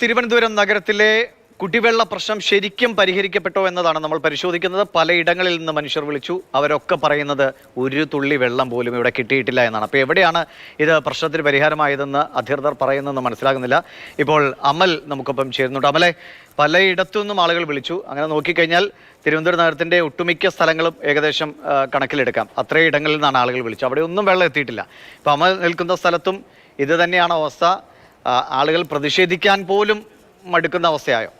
തിരുവനന്തപുരം നഗരത്തിലെ കുടിവെള്ള പ്രശ്നം ശരിക്കും പരിഹരിക്കപ്പെട്ടോ എന്നതാണ് നമ്മൾ പരിശോധിക്കുന്നത്. പലയിടങ്ങളിൽ നിന്ന് മനുഷ്യർ വിളിച്ചു. അവരൊക്കെ പറയുന്നത് ഒരു തുള്ളി വെള്ളം പോലും ഇവിടെ കിട്ടിയിട്ടില്ല എന്നാണ്. അപ്പോൾ എവിടെയാണ് ഇത് പ്രശ്നത്തിന് പരിഹാരമായതെന്ന് അധികൃതർ പറയുന്നതെന്ന് മനസ്സിലാകുന്നില്ല. ഇപ്പോൾ അമൽ നമുക്കൊപ്പം ചേരുന്നുണ്ട്. അമലെ പലയിടത്തു നിന്നും ആളുകൾ വിളിച്ചു. അങ്ങനെ നോക്കിക്കഴിഞ്ഞാൽ തിരുവനന്തപുരം നഗരത്തിന്റെ ഒട്ടുമിക്ക സ്ഥലങ്ങളും ഏകദേശം കണക്കിലെടുക്കാം. അത്രയും ഇടങ്ങളിൽ നിന്നാണ് ആളുകൾ വിളിച്ചു അവിടെ ഒന്നും വെള്ളം എത്തിയിട്ടില്ല. ഇപ്പോൾ അമൽ നിൽക്കുന്ന സ്ഥലത്തും ഇത് തന്നെയാണ് അവസ്ഥ. ആളുകൾ പ്രതിഷേധിക്കാൻ പോലും മടുക്കുന്ന അവസ്ഥയായോ?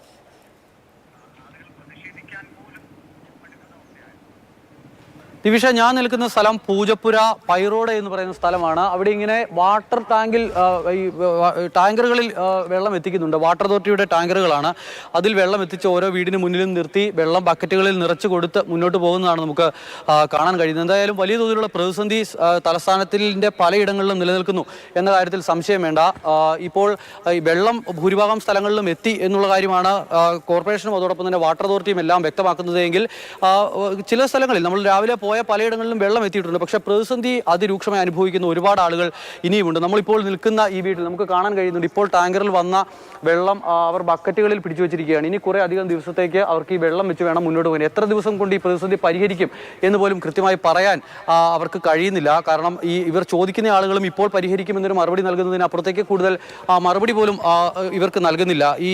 ദിവിഷ ഞാൻ നിൽക്കുന്ന സ്ഥലം പൂജപ്പുര പൈറോഡ് എന്ന് പറയുന്ന സ്ഥലമാണ്. അവിടെ ഇങ്ങനെ വാട്ടർ ടാങ്കിൽ ഈ ടാങ്കറുകളിൽ വെള്ളം എത്തിക്കുന്നുണ്ട്. വാട്ടർ അതോറിറ്റിയുടെ ടാങ്കറുകളാണ്. അതിൽ വെള്ളം എത്തിച്ച് ഓരോ വീടിന് മുന്നിലും നിർത്തി വെള്ളം ബക്കറ്റുകളിൽ നിറച്ചു കൊടുത്ത് മുന്നോട്ട് പോകുന്നതാണ് നമുക്ക് കാണാൻ കഴിയുന്നത്. എന്തായാലും വലിയ തോതിലുള്ള പ്രതിസന്ധി തലസ്ഥാനത്തിന്റെ പലയിടങ്ങളിലും നിലനിൽക്കുന്നു എന്ന കാര്യത്തിൽ സംശയം വേണ്ട. ഇപ്പോൾ ഈ വെള്ളം ഭൂരിഭാഗം സ്ഥലങ്ങളിലും എത്തി എന്നുള്ള കാര്യമാണ് കോർപ്പറേഷനും അതോടൊപ്പം തന്നെ വാട്ടർ അതോറിറ്റിയും എല്ലാം വ്യക്തമാക്കുന്നത് ചില സ്ഥലങ്ങളിൽ നമ്മൾ രാവിലെ പോയ പലയിടങ്ങളിലും വെള്ളം എത്തിയിട്ടുണ്ട്. പക്ഷേ പ്രതിസന്ധി അതിരൂക്ഷമായി അനുഭവിക്കുന്ന ഒരുപാട് ആളുകൾ ഇനിയുമുണ്ട്. നമ്മളിപ്പോൾ നിൽക്കുന്ന ഈ വീട്ടിൽ നമുക്ക് കാണാൻ കഴിയുന്നുണ്ട്. ഇപ്പോൾ ടാങ്കറിൽ വന്ന വെള്ളം അവർ ബക്കറ്റുകളിൽ പിടിച്ചു വെച്ചിരിക്കുകയാണ്. ഇനി കുറേ അധികം ദിവസത്തേക്ക് അവർക്ക് ഈ വെള്ളം വെച്ച് വേണം മുന്നോട്ട് പോകാൻ. എത്ര ദിവസം കൊണ്ട് ഈ പ്രതിസന്ധി പരിഹരിക്കും എന്ന് പോലും കൃത്യമായി പറയാൻ അവർക്ക് കഴിയുന്നില്ല. കാരണം ഈ ഇവർ ചോദിക്കുന്ന ആളുകളും ഇപ്പോൾ പരിഹരിക്കുമെന്നൊരു മറുപടി നൽകുന്നതിന് അപ്പുറത്തേക്ക് കൂടുതൽ മറുപടി പോലും ഇവർക്ക് നൽകുന്നില്ല. ഈ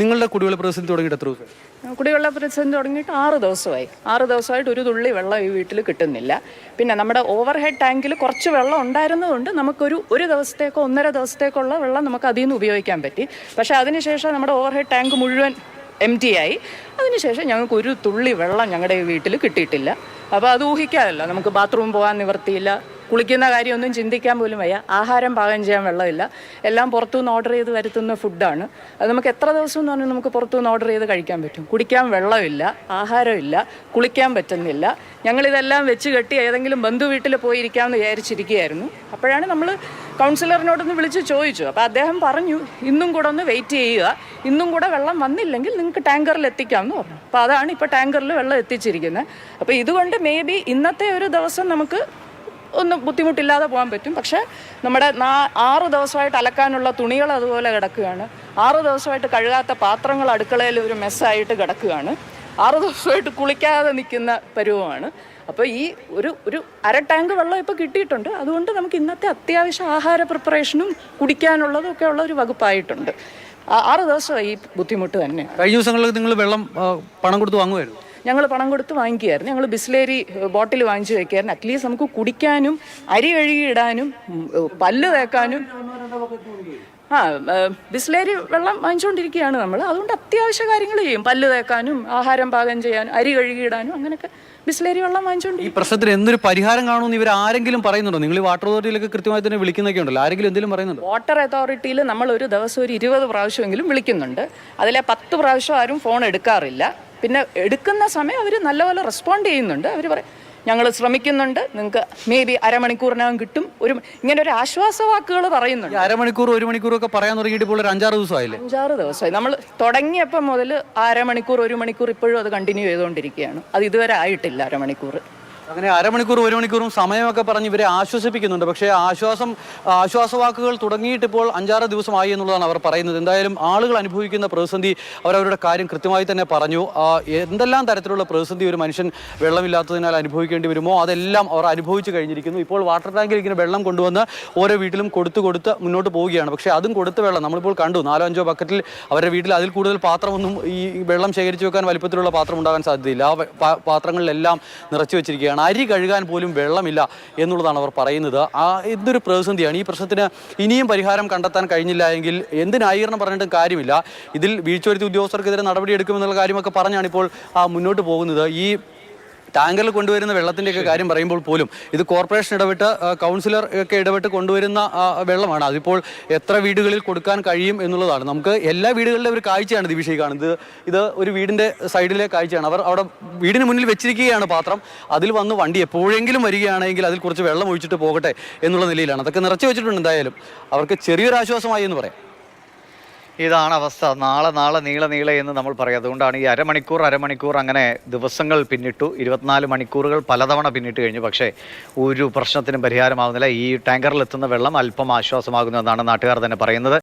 നിങ്ങളുടെ കുടിവെള്ള പ്രതിസന്ധി തുടങ്ങിയിട്ട് എത്ര ദിവസം കുടിവെള്ള പ്രതിസന്ധി തുടങ്ങിയിട്ട് ആറ് ദിവസമായി. ആറ് ദിവസമായിട്ട് ഒരു തുള്ളി വെള്ളം ഈ വീട്ടിൽ കിട്ടുന്നില്ല. പിന്നെ നമ്മുടെ ഓവർ ഹെഡ് ടാങ്കിൽ കുറച്ച് വെള്ളം ഉണ്ടായിരുന്നതുകൊണ്ട് നമുക്കൊരു ഒരു ദിവസത്തേക്കോ ഒന്നര ദിവസത്തേക്കുള്ള വെള്ളം നമുക്ക് അതിൽ നിന്ന് ഉപയോഗിക്കാൻ പറ്റി. പക്ഷേ അതിനുശേഷം നമ്മുടെ ഓവർ ഹെഡ് ടാങ്ക് മുഴുവൻ എം ടി ആയി. അതിനുശേഷം ഞങ്ങൾക്ക് ഒരു തുള്ളി വെള്ളം ഞങ്ങളുടെ വീട്ടിൽ കിട്ടിയിട്ടില്ല. അപ്പോൾ അത് ഊഹിക്കാമല്ലോ നമുക്ക് ബാത്റൂം പോകാൻ നിവർത്തിയില്ല. കുളിക്കുന്ന കാര്യമൊന്നും ചിന്തിക്കാൻ പോലും വയ്യ. ആഹാരം പാകം ചെയ്യാൻ വെള്ളമില്ല. എല്ലാം പുറത്തുനിന്ന് ഓർഡർ ചെയ്ത് വരുത്തുന്ന ഫുഡാണ് അത് നമുക്ക് എത്ര ദിവസം എന്ന് പറഞ്ഞാൽ നമുക്ക് പുറത്തുനിന്ന് ഓർഡർ ചെയ്ത് കഴിക്കാൻ പറ്റും. കുടിക്കാൻ വെള്ളമില്ല ആഹാരമില്ല കുളിക്കാൻ പറ്റുന്നില്ല. ഞങ്ങളിതെല്ലാം വെച്ച് കെട്ടി ഏതെങ്കിലും ബന്ധു വീട്ടിൽ പോയിരിക്കാമെന്ന് വിചാരിച്ചിരിക്കുകയായിരുന്നു. അപ്പോഴാണ് നമ്മൾ കൗൺസിലറിനോടൊന്ന് വിളിച്ച് ചോദിച്ചു. അപ്പോൾ അദ്ദേഹം പറഞ്ഞു ഇന്നും കൂടെ ഒന്ന് വെയിറ്റ് ചെയ്യുക. ഇന്നും കൂടെ വെള്ളം വന്നില്ലെങ്കിൽ നിങ്ങൾക്ക് ടാങ്കറിൽ എത്തിക്കാം എന്ന് പറഞ്ഞു. അപ്പോൾ അതാണ് ഇപ്പോൾ ടാങ്കറിൽ വെള്ളം എത്തിച്ചിരിക്കുന്നത്. അപ്പോൾ ഇതുകൊണ്ട് മേ ബി ഇന്നത്തെ ഒരു ദിവസം നമുക്ക് ഒന്നും ബുദ്ധിമുട്ടില്ലാതെ പോകാൻ പറ്റും. പക്ഷേ നമ്മുടെ നാ ആറ് ദിവസമായിട്ട് അലക്കാനുള്ള തുണികൾ അതുപോലെ കിടക്കുകയാണ്. ആറ് ദിവസമായിട്ട് കഴുകാത്ത പാത്രങ്ങൾ അടുക്കളയിൽ ഒരു മെസ്സായിട്ട് കിടക്കുകയാണ്. ആറ് ദിവസമായിട്ട് കുളിക്കാതെ നിൽക്കുന്ന പരുവമാണ്. അപ്പോൾ ഈ ഒരു ഒരു അര ടാങ്ക് വെള്ളം ഇപ്പോൾ കിട്ടിയിട്ടുണ്ട്. അതുകൊണ്ട് നമുക്ക് ഇന്നത്തെ അത്യാവശ്യ ആഹാര പ്രിപ്പറേഷനും കുടിക്കാനുള്ളതും ഒക്കെ ഉള്ള ഒരു വകുപ്പായിട്ടുണ്ട്. ആറ് ദിവസമായി ഈ ബുദ്ധിമുട്ട് തന്നെ. കഴിഞ്ഞ ദിവസങ്ങളിൽ നിങ്ങൾ വെള്ളം പണം കൊടുത്ത് വാങ്ങുമായിരുന്നു ഞങ്ങൾ പണം കൊടുത്ത് വാങ്ങിക്കുകയായിരുന്നു. ഞങ്ങൾ ബിസ്ലേരി ബോട്ടിൽ വാങ്ങിച്ചു വെക്കുകയായിരുന്നു. അറ്റ്ലീസ്റ്റ് നമുക്ക് കുടിക്കാനും അരി കഴുകിയിടാനും പല്ല് തേക്കാനും. ആ ബിസ്ലേരി വെള്ളം വാങ്ങിച്ചുകൊണ്ടിരിക്കുകയാണ് നമ്മൾ അതുകൊണ്ട് അത്യാവശ്യ കാര്യങ്ങൾ ചെയ്യും. പല്ല് തേക്കാനും ആഹാരം പാകം ചെയ്യാനും അരി കഴുകിയിടാനും അങ്ങനെയൊക്കെ ബിസ്ലേരി വെള്ളം ഈ വാങ്ങിച്ചുകൊണ്ടിരിക്കും പ്രശ്നത്തിന് എന്തൊരു പരിഹാരം കാണുമെന്ന് ഇവർ ആരെങ്കിലും പറയുന്നുണ്ടോ? നിങ്ങൾ ഈ വാട്ടർ അതോറിറ്റിയിലൊക്കെ കൃത്യമായി തന്നെ വിളിക്കുന്നൊക്കെ ഉണ്ടല്ലോ. ആരെങ്കിലും എന്തെങ്കിലും പറയുന്നുണ്ടോ? വാട്ടർ അതോറിറ്റിയിൽ നമ്മൾ ഒരു ദിവസം ഒരു ഇരുപത് പ്രാവശ്യമെങ്കിലും വിളിക്കുന്നുണ്ട്. അതിലെ പത്ത് പ്രാവശ്യം ആരും ഫോൺ എടുക്കാറില്ല. പിന്നെ എടുക്കുന്ന സമയം അവർ നല്ലപോലെ റെസ്പോണ്ട് ചെയ്യുന്നുണ്ട്. അവർ പറയും ഞങ്ങൾ ശ്രമിക്കുന്നുണ്ട്. നിങ്ങൾക്ക് മേ ബി അരമണിക്കൂറിനകം കിട്ടും. ഒരു ഇങ്ങനെ ഒരു ആശ്വാസ വാക്കുകൾ പറയുന്നുണ്ട് അരമണിക്കൂർ ഒരു മണിക്കൂർ ഒക്കെ പറയാൻ തുടങ്ങിയിട്ട് ഇപ്പോൾ ഒരു അഞ്ചാറ് ദിവസമായില്ലേ? അഞ്ചാറ് ദിവസമായി. നമ്മൾ തുടങ്ങിയപ്പോൾ മുതൽ അരമണിക്കൂർ ഒരു മണിക്കൂർ ഇപ്പോഴും അത് കണ്ടിന്യൂ ചെയ്തുകൊണ്ടിരിക്കുകയാണ്. അത് ഇതുവരെ ആയിട്ടില്ല അരമണിക്കൂർ അങ്ങനെ അരമണിക്കൂർ ഒരു മണിക്കൂറും സമയമൊക്കെ പറഞ്ഞ് ഇവരെ ആശ്വസിപ്പിക്കുന്നുണ്ട്. പക്ഷേ ആശ്വാസം ആശ്വാസവാക്കുകൾ തുടങ്ങിയിട്ട് ഇപ്പോൾ അഞ്ചാറ് ദിവസമായി എന്നുള്ളതാണ് അവർ പറയുന്നത്. എന്തായാലും ആളുകൾ അനുഭവിക്കുന്ന പ്രതിസന്ധി അവരവരുടെ കാര്യം കൃത്യമായി തന്നെ പറഞ്ഞു. എന്തെല്ലാം തരത്തിലുള്ള പ്രതിസന്ധി ഒരു മനുഷ്യൻ വെള്ളമില്ലാത്തതിനാൽ അനുഭവിക്കേണ്ടി വരുമോ? അതെല്ലാം അവർ അനുഭവിച്ചു കഴിഞ്ഞിരിക്കുന്നു. ഇപ്പോൾ വാട്ടർ ടാങ്കിൽ ഇങ്ങനെ വെള്ളം കൊണ്ടുവന്ന് ഓരോ വീട്ടിലും കൊടുത്തു കൊടുത്ത് മുന്നോട്ട് പോവുകയാണ്. പക്ഷേ അതും കൊടുത്ത വെള്ളം നമ്മളിപ്പോൾ കണ്ടു. നാലോ അഞ്ചോ ബക്കറ്റിൽ അവരുടെ വീട്ടിൽ അതിൽ കൂടുതൽ പാത്രമൊന്നും ഈ വെള്ളം ശേഖരിച്ചു വെക്കാൻ വലിപ്പത്തിലുള്ള പാത്രം ഉണ്ടാകാൻ സാധ്യതയില്ല. ആ പാത്രങ്ങളിലെല്ലാം നിറച്ചു വെച്ചിരിക്കുകയാണ്. അരി കഴുകാൻ പോലും വെള്ളമില്ല എന്നുള്ളതാണ് അവർ പറയുന്നത്. ആ എന്തൊരു പ്രതിസന്ധിയാണ്? ഈ പ്രശ്നത്തിന് ഇനിയും പരിഹാരം കണ്ടെത്താൻ കഴിഞ്ഞില്ല എങ്കിൽ എന്ത് ന്യായീകരണം പറഞ്ഞിട്ടും കാര്യമില്ല. ഇതിൽ വീഴ്ച വരുത്തിയ ഉദ്യോഗസ്ഥർക്കെതിരെ നടപടിയെടുക്കുമെന്നുള്ള കാര്യമൊക്കെ പറഞ്ഞാണ് ഇപ്പോൾ മുന്നോട്ട് പോകുന്നത്. ഈ ടാങ്കറിൽ കൊണ്ടുവരുന്ന വെള്ളത്തിന്റെയൊക്കെ കാര്യം പറയുമ്പോൾ പോലും ഇത് കോർപ്പറേഷൻ ഇടപെട്ട് കൗൺസിലർ ഒക്കെ ഇടപെട്ട് കൊണ്ടുവരുന്ന വെള്ളമാണ്. അതിപ്പോൾ എത്ര വീടുകളിൽ കൊടുക്കാൻ കഴിയും എന്നുള്ളതാണ്. നമുക്ക് എല്ലാ വീടുകളിലും ഒരു കാഴ്ചയാണ് ദിവിഷ ഈ കാണുന്നത്. ഇത് ഒരു വീടിന്റെ സൈഡിലെ കാഴ്ചയാണ്. അവർ അവിടെ വീടിന് മുന്നിൽ വെച്ചിരിക്കുകയാണ് പാത്രം. അതിൽ വന്ന് വണ്ടി എപ്പോഴെങ്കിലും വരികയാണെങ്കിൽ അതിൽ കുറച്ച് വെള്ളം ഒഴിച്ചിട്ട് പോകട്ടെ എന്നുള്ള നിലയിലാണ്. അതൊക്കെ നിറച്ചു വെച്ചിട്ടുണ്ട് എന്തായാലും. അവർക്ക് ചെറിയൊരു ആശ്വാസമായി എന്ന് പറയാം. ഇതാണ് അവസ്ഥ. നാളെ നാളെ നീള നീളെ എന്ന് നമ്മൾ പറയും. അതുകൊണ്ടാണ് ഈ അരമണിക്കൂർ അരമണിക്കൂർ അങ്ങനെ ദിവസങ്ങൾ പിന്നിട്ടു. ഇരുപത്തിനാല് മണിക്കൂറുകൾ പലതവണ പിന്നിട്ട് കഴിഞ്ഞു. പക്ഷേ ഒരു പ്രശ്നത്തിനും പരിഹാരമാകുന്നില്ല ഈ ടാങ്കറിൽ എത്തുന്ന വെള്ളം അല്പം ആശ്വാസമാകുന്നു എന്നാണ് നാട്ടുകാർ തന്നെ പറയുന്നത്.